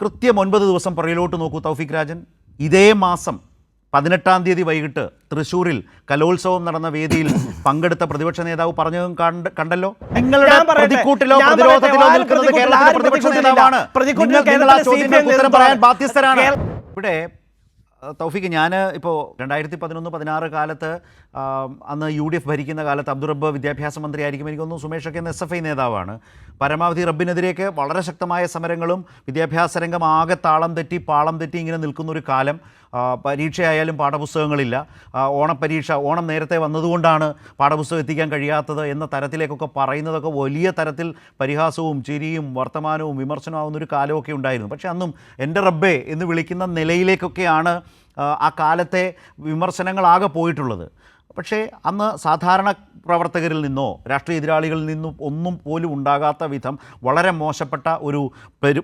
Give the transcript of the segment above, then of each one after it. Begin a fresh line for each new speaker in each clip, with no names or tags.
കൃത്യം ഒൻപത് ദിവസം പുറകിലോട്ട് നോക്കൂ തൗഫിക് രാജൻ. ഇതേ മാസം പതിനെട്ടാം തീയതി വൈകിട്ട് തൃശ്ശൂരിൽ കലോത്സവം നടന്ന വേദിയിൽ പങ്കെടുത്ത പ്രതിപക്ഷ നേതാവ് പറഞ്ഞതും കണ്ടല്ലോ? നിങ്ങളുടെ
ഞാൻ പറയട്ടെ,
പ്രതിക്കൂട്ടിലോ
ഞാൻ
പ്രതിരോധത്തിലോ നിൽക്കുന്നത് കേരളത്തിലെ പ്രതിപക്ഷ നേതാവാണ്. പറയാൻ ബാധ്യസ്ഥരാണ്. ഇവിടെ തൗഫീഖ് ഞാൻ ഇപ്പോൾ രണ്ടായിരത്തി പതിനൊന്ന് പതിനാറ് കാലത്ത് അന്ന് യു ഡി എഫ് ഭരിക്കുന്ന കാലത്ത് അബ്ദുറബ്ബ് വിദ്യാഭ്യാസ മന്ത്രി ആയിരിക്കും എനിക്ക് തോന്നുന്നു സുമേഷൊക്കെ എന്ന എസ് എഫ് ഐ നേതാവാണ്. പരമാവധി റബ്ബിനെതിരെയൊക്കെ വളരെ ശക്തമായ സമരങ്ങളും വിദ്യാഭ്യാസ രംഗം ആകെ താളം തെറ്റി പാളം തെറ്റി ഇങ്ങനെ നിൽക്കുന്ന ഒരു കാലം പരീക്ഷയായാലും പാഠപുസ്തകങ്ങളില്ല. ഓണപ്പരീക്ഷ ഓണം നേരത്തെ വന്നതുകൊണ്ടാണ് പാഠപുസ്തകം എത്തിക്കാൻ കഴിയാത്തത് എന്ന തരത്തിലേക്കൊക്കെ പറയുന്നതൊക്കെ വലിയ തരത്തിൽ പരിഹാസവും ചിരിയും വർത്തമാനവും വിമർശനമാവുന്ന ഒരു കാലമൊക്കെ ഉണ്ടായിരുന്നു. പക്ഷേ അന്നും എന്റെ റബ്ബേ എന്ന് വിളിക്കുന്ന നിലയിലേക്കൊക്കെയാണ് ആ, കാലത്തെ വിമർശനങ്ങളാകെ പോയിട്ടുള്ളത്. പക്ഷേ അന്ന് സാധാരണ പ്രവർത്തകരിൽ നിന്നോ രാഷ്ട്രീയ എതിരാളികളിൽ നിന്നും ഒന്നും പോലും ഉണ്ടാകാത്ത വിധം വളരെ മോശപ്പെട്ട ഒരു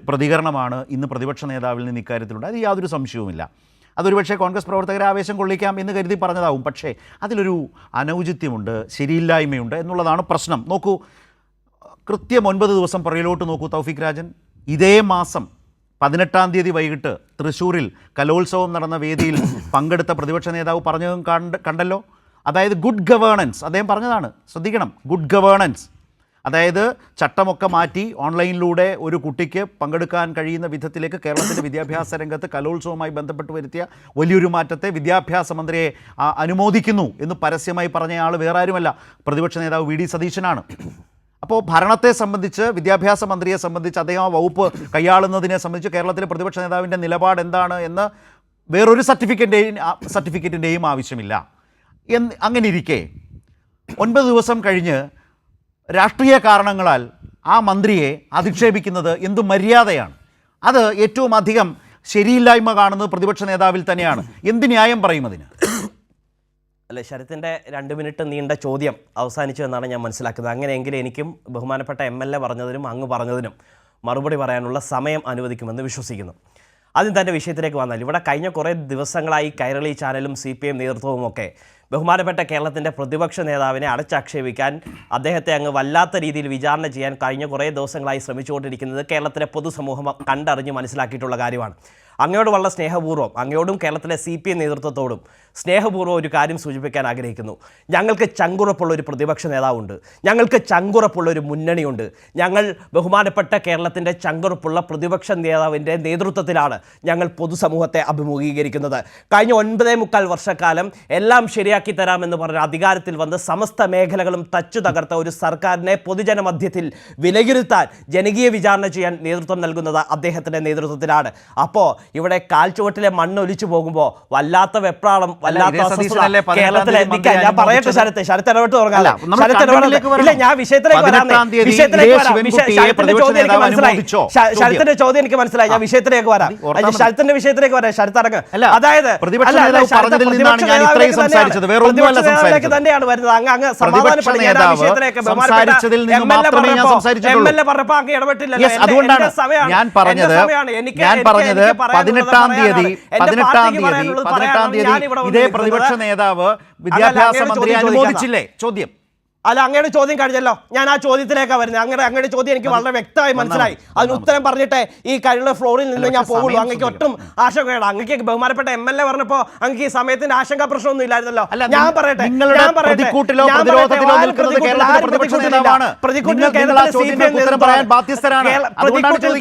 പ്രതികരണമാണ് ഇന്ന് പ്രതിപക്ഷ നേതാവിൽ നിന്ന് ഇക്കാര്യത്തിലുണ്ട്. അത് യാതൊരു സംശയവുമില്ല. അതൊരുപക്ഷെ കോൺഗ്രസ് പ്രവർത്തകരെ ആവേശം കൊള്ളിക്കാം എന്ന് കരുതി പറഞ്ഞതാവും. പക്ഷേ അതിലൊരു അനൗചിത്യമുണ്ട് ശരിയില്ലായ്മയുണ്ട് എന്നുള്ളതാണ് പ്രശ്നം. നോക്കൂ കൃത്യം ഒൻപത് ദിവസം പുറകിലോട്ട് നോക്കൂ തൗഫിക് രാജൻ. ഇതേ മാസം പതിനെട്ടാം തീയതി വൈകിട്ട് തൃശ്ശൂരിൽ കലോത്സവം നടന്ന വേദിയിൽ പങ്കെടുത്ത പ്രതിപക്ഷ നേതാവ് പറഞ്ഞതും കണ്ട് കണ്ടല്ലോ? അതായത് ഗുഡ് ഗവേണൻസ് അദ്ദേഹം പറഞ്ഞതാണ്. ശ്രദ്ധിക്കണം. ഗുഡ് ഗവേണൻസ് അതായത് ചട്ടമൊക്കെ മാറ്റി ഓൺലൈനിലൂടെ ഒരു കുട്ടിക്ക് പങ്കെടുക്കാൻ കഴിയുന്ന വിധത്തിലേക്ക് കേരളത്തിന്റെ വിദ്യാഭ്യാസ രംഗത്ത് കലോത്സവവുമായി ബന്ധപ്പെട്ട് വരുത്തിയ വലിയൊരു മാറ്റത്തെ വിദ്യാഭ്യാസ മന്ത്രിയെ അനുമോദിക്കുന്നു എന്ന് പരസ്യമായി പറഞ്ഞയാൾ വേറെ ആരുമല്ല പ്രതിപക്ഷ നേതാവ് വി. ഡി. സതീശനാണ്. അപ്പോൾ ഭരണത്തെ സംബന്ധിച്ച് വിദ്യാഭ്യാസ മന്ത്രിയെ സംബന്ധിച്ച് അദ്ദേഹം വകുപ്പ് കൈയാളുന്നതിനെ സംബന്ധിച്ച് കേരളത്തിലെ പ്രതിപക്ഷ നേതാവിന്റെ നിലപാട് എന്താണ് എന്ന് വേറൊരു സർട്ടിഫിക്കറ്റിന്റെയും സർട്ടിഫിക്കറ്റിന്റെയും ആവശ്യമില്ല. എന്ന് അങ്ങനെ ഇരിക്കെ ഒൻപത് ദിവസം കഴിഞ്ഞ് രാഷ്ട്രീയ കാരണങ്ങളാൽ ആ മന്ത്രിയെ അധിക്ഷേപിക്കുന്നത് എന്തു മര്യാദയാണ്? അത് ഏറ്റവും അധികം ശരിയില്ലായ്മ കാണുന്നത് പ്രതിപക്ഷ നേതാവിൽ തന്നെയാണ്. എന്ത് ന്യായം പറയും അതിന്?
അല്ല ശരത്തിന്റെ രണ്ട് മിനിറ്റ് നീണ്ട ചോദ്യം അവസാനിച്ചു എന്നാണ് ഞാൻ മനസ്സിലാക്കുന്നത്. അങ്ങനെയെങ്കിൽ എനിക്കും ബഹുമാനപ്പെട്ട എം എൽ എ പറഞ്ഞതിനും അങ്ങ് പറഞ്ഞതിനും മറുപടി പറയാനുള്ള സമയം അനുവദിക്കുമെന്ന് വിശ്വസിക്കുന്നു. ആദ്യം തന്നെ വിഷയത്തിലേക്ക് വന്നാൽ ഇവിടെ കഴിഞ്ഞ കുറേ ദിവസങ്ങളായി കൈരളി ചാനലും സി പി എം നേതൃത്വവുമൊക്കെ ബഹുമാനപ്പെട്ട കേരളത്തിന്റെ പ്രതിപക്ഷ നേതാവിനെ അടച്ചാക്ഷേപിക്കാൻ അദ്ദേഹത്തെ അങ്ങ് വല്ലാത്ത രീതിയിൽ വിചാരണ ചെയ്യാൻ കഴിഞ്ഞ കുറേ ദിവസങ്ങളായി ശ്രമിച്ചുകൊണ്ടിരിക്കുന്നത് കേരളത്തിലെ പൊതുസമൂഹം കണ്ടറിഞ്ഞ് മനസ്സിലാക്കിയിട്ടുള്ള കാര്യമാണ്. അങ്ങയോട് വളരെ സ്നേഹപൂർവം അങ്ങയോടും കേരളത്തിലെ സി പി എം നേതൃത്വത്തോടും സ്നേഹപൂർവം ഒരു കാര്യം സൂചിപ്പിക്കാൻ ആഗ്രഹിക്കുന്നു. ഞങ്ങൾക്ക് ചങ്കുറപ്പുള്ള ഒരു പ്രതിപക്ഷ നേതാവുണ്ട്. ഞങ്ങൾക്ക് ചങ്കുറപ്പുള്ള ഒരു മുന്നണിയുണ്ട്. ഞങ്ങൾ ബഹുമാനപ്പെട്ട കേരളത്തിന്റെ ചങ്കുറപ്പുള്ള പ്രതിപക്ഷ നേതാവിന്റെ നേതൃത്വത്തിലാണ് ഞങ്ങൾ പൊതുസമൂഹത്തെ അഭിമുഖീകരിക്കുന്നത്. കഴിഞ്ഞ ഒൻപതേ മുക്കാൽ വർഷക്കാലം എല്ലാം ശരിയാക്കി തരാമെന്ന് പറഞ്ഞ അധികാരത്തിൽ വന്ന് സമസ്ത മേഖലകളും തച്ചു തകർത്ത ഒരു സർക്കാരിനെ പൊതുജന മധ്യത്തിൽ വിലയിരുത്താൻ ജനകീയ വിചാരണ ചെയ്യാൻ നേതൃത്വം നൽകുന്നത് അദ്ദേഹത്തിന്റെ നേതൃത്വത്തിലാണ്. അപ്പോൾ ഇവിടെ കാൽച്ചുവട്ടിലെ മണ്ണ് ഒലിച്ചു പോകുമ്പോൾ വല്ലാത്ത വെപ്രാളം വല്ലാത്ത കേരളത്തിലെ ഞാൻ പറയട്ടെ? ശരത്ത് ശരത്ത് ഇടപെട്ട് തുടങ്ങാം. ഇല്ല ഞാൻ വിഷയത്തിലേക്ക് വരാം. വിഷയത്തിലേക്ക് വരാം. ശരത്തിന്റെ ചോദ്യം എനിക്ക് മനസ്സിലായി.
ചോദ്യം.
ശരത്തിന്റെ ചോദ്യം എനിക്ക് മനസ്സിലായി. ഞാൻ വിഷയത്തിലേക്ക് വരാം. ശരത്തിന്റെ വിഷയത്തിലേക്ക് വരാം. ശരത്ത്
അടങ്ങ്
അതായത് തന്നെയാണ് വരുന്നത്. അങ്ങ് അങ്ങ് വിഷയത്തിലേക്ക് പറഞ്ഞപ്പോ അങ്ങ് ഇടപെട്ടില്ല.
ഞാൻ പറഞ്ഞത്.
എനിക്ക്
ഞാൻ പറഞ്ഞത് പതിനെട്ടാം തീയതി. പതിനെട്ടാം തീയതി പതിനെട്ടാം തീയതി ഇതേ പ്രതിപക്ഷ നേതാവ് വിദ്യാഭ്യാസ
മന്ത്രിയെ
മന്ത്രി അനുമോദിച്ചില്ലേ? ചോദ്യം.
അല്ല അങ്ങയുടെ ചോദ്യം കഴിഞ്ഞല്ലോ. ഞാൻ ആ ചോദ്യത്തിലേക്കാണ് വരുന്നത്. അങ്ങയുടെ അങ്ങയുടെ ചോദ്യം എനിക്ക് വളരെ വ്യക്തമായി മനസ്സിലായി. അതിന് ഉത്തരം പറഞ്ഞിട്ട് ഈ കഴിഞ്ഞ ഫ്ലോറിൽ നിന്ന് ഞാൻ പോകുള്ളൂ. അങ്ങക്ക് ഒട്ടും ആശങ്കയാണ്. അങ്ങക്ക് ബഹുമാനപ്പെട്ട എം എൽ എ പറഞ്ഞപ്പോ അങ്ങക്ക് ഈ സമയത്തിന്റെ ആശങ്കാ പ്രശ്നമൊന്നും ഇല്ലായിരുന്നല്ലോ. ഞാൻ പറയട്ടെ ഞാൻ പറയട്ടെ,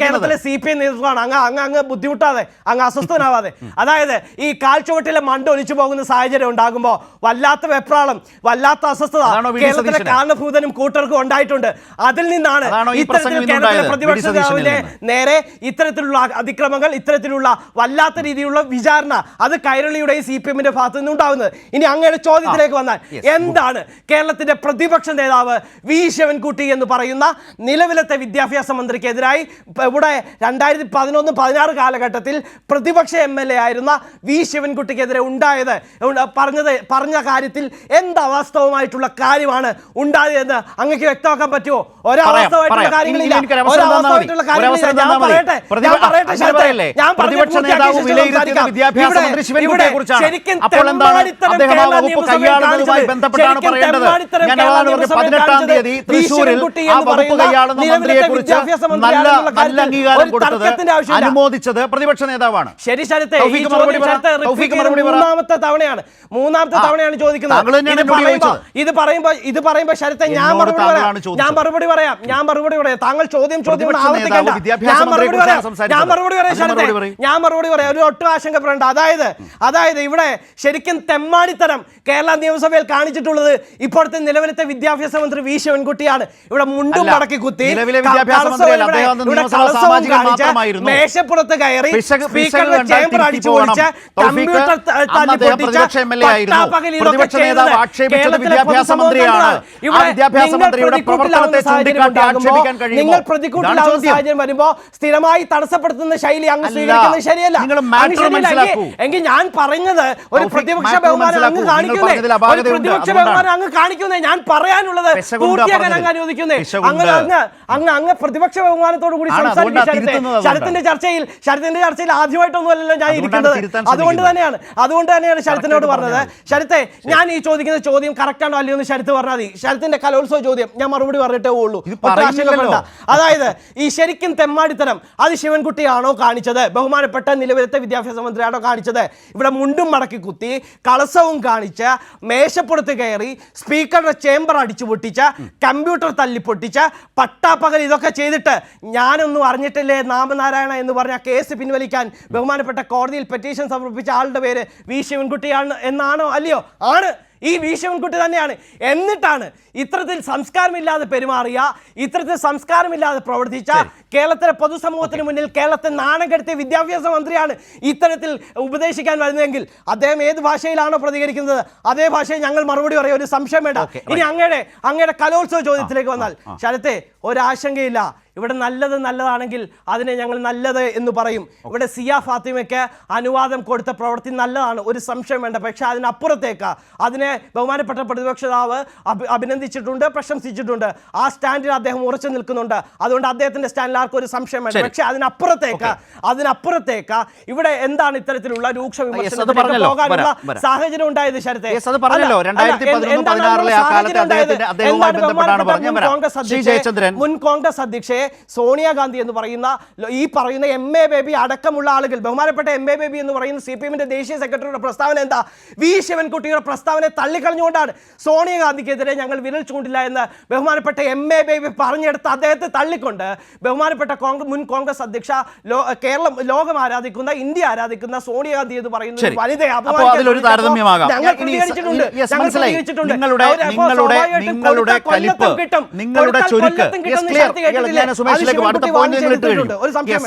കേരളത്തിലെ
സി പി എം നേതൃത്വമാണ്. അങ്ങ് അങ്ങ് അങ്ങ് ബുദ്ധിമുട്ടാതെ അങ്ങ് അസ്വസ്ഥനാവാതെ. അതായത് ഈ കാൽച്ചുവട്ടിലെ മണ്ട് ഒലിച്ചു പോകുന്ന സാഹചര്യം ഉണ്ടാകുമ്പോൾ വല്ലാത്ത വെപ്രാളം വല്ലാത്ത അസ്വസ്ഥത
അതാണോ ഡി
കാരണഭൂതനും കൂട്ടർക്കും ഉണ്ടായിട്ടുണ്ട്. അതിൽ നിന്നാണ് ഇത്തരത്തിൽ കേരളത്തിലെ? പ്രതിപക്ഷ നേതാവിന്റെ നേരെ ഇത്തരത്തിലുള്ള അതിക്രമങ്ങൾ ഇത്തരത്തിലുള്ള വല്ലാത്ത രീതിയിലുള്ള വിചാരണ അത് കൈരളിയുടെയും സി പി എമ്മിന്റെ ഭാഗത്തു നിന്നുണ്ടാവുന്നത് ഇനി അങ്ങയുടെ ചോദ്യത്തിലേക്ക് വന്നാൽ എന്താണ് കേരളത്തിന്റെ പ്രതിപക്ഷ നേതാവ് വി ശിവൻകുട്ടി എന്ന് പറയുന്ന നിലവിലത്തെ വിദ്യാഭ്യാസ മന്ത്രിക്കെതിരായി ഇവിടെ രണ്ടായിരത്തി പതിനൊന്ന് പതിനാറ് കാലഘട്ടത്തിൽ പ്രതിപക്ഷ എം എൽ എ ആയിരുന്ന വി ശിവൻകുട്ടിക്കെതിരെ ഉണ്ടായത് പറഞ്ഞത് പറഞ്ഞ കാര്യത്തിൽ എന്ത് അവാസ്തവമായിട്ടുള്ള കാര്യമാണ് ഉണ്ടായതെന്ന് അങ്ങക്ക് വ്യക്തമാക്കാൻ പറ്റുമോ? ഒരവസ്ഥമായിട്ടുള്ള. കാര്യങ്ങളില്ല. കാര്യങ്ങളില്ല. ഞാൻ പറയട്ടെ. ഞാൻ പറയട്ടെ ശരത്തെ. ഞാൻ
പ്രതിപക്ഷ
പൂർത്തിയാക്കിയ
നേതാവ്
ശേഷം
വിലയിരുത്തിയത് വിദ്യാഭ്യാസ മന്ത്രി ശിവൻകുട്ടിയെ കുറിച്ചാണ്.
ശരിക്കും
അപ്പോൾ എന്താണ് അദ്ദേഹം ആ
കേരള
വകുപ്പ് കൈയാളുന്നതുമായി ബന്ധപ്പെട്ടാണ് പറയേണ്ടത്? ഞാൻ
കേരള
അതാണ് പറഞ്ഞത്
നിയമസഭയിൽ
പതിനെട്ടാം തീയതി തൃശ്ശൂരിൽ
ശിവൻകുട്ടി
ആ വകുപ്പ് കൈയാളുന്ന മന്ത്രിയെ കുറിച്ച്
വിദ്യാഭ്യാസ
നല്ല
മന്ത്രിയാണെന്നുള്ള
നല്ല അംഗീകാരം കൊടുത്തത് അനുമോദിച്ചത് പ്രതിപക്ഷ നേതാവാണ്.
ശരി ശരത്തെ മൂന്നാമത്തെ തവണയാണ്. മൂന്നാമത്തെ തവണയാണ് ചോദിക്കുന്നത്. ഇത് പറയുമ്പോ ഇത് പറയുമ്പോ ഇത് പറയുമ്പോ ശരത്തെ ഞാൻ മറുപടി പറയാം. ഞാൻ മറുപടി പറയാം. ഞാൻ മറുപടി പറയാം. താങ്കൾ ചോദ്യം ചോദ്യം ആവർത്തിക്കണ്ട ഞാൻ മറുപടി പറയാം. ഞാൻ മറുപടി പറയാം ശരത്തെ. ഞാൻ മറുപടി പറയാം. ഒരു ഒട്ടും ആശങ്കപ്പെടേണ്ട. അതായത് അതായത് ഇവിടെ ശരിക്കും തെമ്മാടിത്തരം കേരള നിയമസഭയിൽ കാണിച്ചിട്ടുള്ളത് ഇപ്പോഴത്തെ നിലവിലത്തെ വിദ്യാഭ്യാസ മന്ത്രി വി. ശിവൻകുട്ടിയാണ്. ഇവിടെ മുണ്ടും മടക്കി കുത്തി. മേശപ്പുറത്ത് കയറി സ്പീക്കറുടെ ചേംബർ അടിച്ചു. കമ്പ്യൂട്ടർ പൊട്ടിച്ച
തല്ലി ആയിരുന്നു.
പട്ടാപ്പകൽ ഇതൊക്കെ ചെയ്തത് കേരളത്തിലെ
വിദ്യാഭ്യാസ
പൊതുസമൂഹം
മന്ത്രിയാണ്.
നിങ്ങൾ പ്രതിക്കൂട്ടിലാവുന്ന
പ്രവർത്തനത്തെ
സാഹചര്യം. സാഹചര്യം സ്ഥിരമായി തടസ്സപ്പെടുത്തുന്ന ശൈലി അങ്ങ് സ്വീകരിക്കുന്നത് ശരിയല്ല. എങ്കിൽ- ഞാൻ പറഞ്ഞത് ഒരു പ്രതിപക്ഷ ബഹുമാനം അങ്ങ് കാണിക്കുന്നേ. ഒരു. പ്രതിപക്ഷ. ബഹുമാനം അങ്ങ് കാണിക്കുന്നേ. ഞാൻ പറയാനുള്ളത് പൂർത്തിയാക്കാൻ. അങ്ങ് അനുവദിക്കുന്നേ. അങ്ങ് അങ്ങ് അങ്ങ് അങ്ങ് പ്രതിപക്ഷ ബഹുമാനത്തോടു കൂടി. ശരത്തിന്റെ ചർച്ചയിൽ ശരത്തിന്റെ ചർച്ചയിൽ ആദ്യമായിട്ടൊന്നുമല്ലല്ലോ ഞാൻ ഇരിക്കുന്നത്. അതുകൊണ്ട് തന്നെയാണ്. അതുകൊണ്ട് തന്നെയാണ് ശരത്തിനോട് പറഞ്ഞത്. ശരത്തെ ഞാൻ ഈ ചോദിക്കുന്ന ചോദ്യം കറക്റ്റ് ആണോ അല്ലയോ എന്ന് ശരത്ത് പറഞ്ഞാൽ മതി. ശരത്തിന്റെ കലോത്സവ ചോദ്യം ഞാൻ മറുപടി പറഞ്ഞിട്ടേ ഉള്ളൂ. അതായത് ഈ ശരിക്കും തെമ്മാടിത്തരം അത് ശിവൻകുട്ടിയാണോ കാണിച്ചത്? ബഹുമാനപ്പെട്ട നിലവിലത്തെ വിദ്യാഭ്യാസ മന്ത്രിയാണോ കാണിച്ചത്? ഇവിടെ മുണ്ടും മടക്കി കുത്തി കളസവും കാണിച്ച് മേശപ്പുറത്ത് കയറി സ്പീക്കറുടെ ചേംബർ അടിച്ചു പൊട്ടിച്ച കമ്പ്യൂട്ടർ തല്ലി പൊട്ടിച്ച പട്ടാപ്പകൽ ഇതൊക്കെ ചെയ്തിട്ട് ഞാനൊന്നും അറിഞ്ഞിട്ടില്ലേ നാമനാരായണ എന്ന് പറഞ്ഞ കേസ് പിൻവലിക്കാൻ ബഹുമാനപ്പെട്ട കോടതിയിൽ പെറ്റീഷൻ സമർപ്പിച്ച ആളുടെ പേര് വി ശിവൻകുട്ടിയാണ് എന്നാണോ? അല്ലയോ? ആണ്. ഈ വീശവൻകുട്ടി തന്നെയാണ്. എന്നിട്ടാണ് ഇത്തരത്തിൽ സംസ്കാരമില്ലാതെ പെരുമാറിയ ഇത്തരത്തിൽ സംസ്കാരമില്ലാതെ പ്രവർത്തിച്ച കേരളത്തിലെ പൊതുസമൂഹത്തിന് മുന്നിൽ കേരളത്തെ നാണം കെടുത്തിയ വിദ്യാഭ്യാസ മന്ത്രിയാണ് ഇത്തരത്തിൽ ഉപദേശിക്കാൻ വരുന്നതെങ്കിൽ അദ്ദേഹം ഏത് ഭാഷയിലാണോ പ്രതികരിക്കുന്നത്? അതേ ഭാഷയിൽ ഞങ്ങൾ മറുപടി പറയും. ഒരു സംശയം വേണ്ട. ഇനി അങ്ങയുടെ അങ്ങയുടെ കലോത്സവ ചോദ്യത്തിലേക്ക് വന്നാൽ ശരത്തെ ഒരാശങ്കയില്ല. ഇവിടെ നല്ലത് നല്ലതാണെങ്കിൽ അതിനെ ഞങ്ങൾ നല്ലത് എന്ന് പറയും ഇവിടെ സിയ ഫാത്തിമയ്ക്ക് അനുവാദം കൊടുത്ത പ്രവൃത്തി നല്ലതാണ് ഒരു സംശയം വേണ്ട പക്ഷേ അതിനപ്പുറത്തേക്ക് അതിനെ ബഹുമാനപ്പെട്ട പ്രതിപക്ഷ നേതാവ് അഭിനന്ദിച്ചിട്ടുണ്ട് പ്രശംസിച്ചിട്ടുണ്ട് ആ സ്റ്റാൻഡിൽ അദ്ദേഹം ഉറച്ചു നിൽക്കുന്നുണ്ട് അതുകൊണ്ട് അദ്ദേഹത്തിന്റെ സ്റ്റാൻഡിൽ ആർക്കും ഒരു സംശയം വേണ്ട പക്ഷേ അതിനപ്പുറത്തേക്ക് അതിനപ്പുറത്തേക്ക് ഇവിടെ എന്താണ് ഇത്തരത്തിലുള്ള രൂക്ഷ
വിമർശനം.
പോകാനുള്ള. സാഹചര്യം ഉണ്ടായത് ശരത്തെ
അത് പറഞ്ഞല്ലോ.
അല്ല, അല്ല,
2011,
എന്താണ്
16 ലെ ആ കാലത്തെ
ഉണ്ടായത്?
അദ്ദേഹത്തിന്റെ- അദ്ദേഹവുമായി
എന്താണ്
ബന്ധപ്പെട്ടാണ്
ബഹുമാനപ്പെട്ട
പറഞ്ഞത്. ഞാൻ
മുൻ കോൺഗ്രസ് അധ്യക്ഷയെ-. മുൻ കോൺഗ്രസ് അധ്യക്ഷയെ സോണിയാഗാന്ധി എന്ന് പറയുന്ന ഈ പറയുന്ന എം എ ബേബി അടക്കമുള്ള ആളുകൾ ബഹുമാനപ്പെട്ട എം എ ബേബി എന്ന് പറയുന്ന സി പി എമ്മിന്റെ ദേശീയ സെക്രട്ടറിയുടെ പ്രസ്താവന എന്താ? വി ശിവൻകുട്ടിയുടെ പ്രസ്താവനയെ തള്ളിക്കളഞ്ഞുകൊണ്ടാണ് സോണിയാഗാന്ധിക്കെതിരെ ഞങ്ങൾ വിരൽ ചൂണ്ടില്ല എന്ന് ബഹുമാനപ്പെട്ട എം എ ബേബി പറഞ്ഞെടുത്ത് അദ്ദേഹത്തെ തള്ളിക്കൊണ്ട് ബഹുമാനപ്പെട്ട കോൺഗ്രസ് മുൻ കോൺഗ്രസ് അധ്യക്ഷ കേരളം ലോകം ആരാധിക്കുന്ന ഇന്ത്യ ആരാധിക്കുന്ന സോണിയാഗാന്ധി എന്ന് പറയുന്ന
വനിതയാണ്
വനിതയെ.
നിങ്ങളുടെ- നിങ്ങളുടെ- നിങ്ങളുടെ കലിപ്പ്, നിങ്ങളുടെ ചുരുക്ക്. സുമേഷിലേക്ക് അടുത്ത
വാങ്ങിച്ചെടുത്തിട്ടുണ്ട്. ഒരു സംശയം.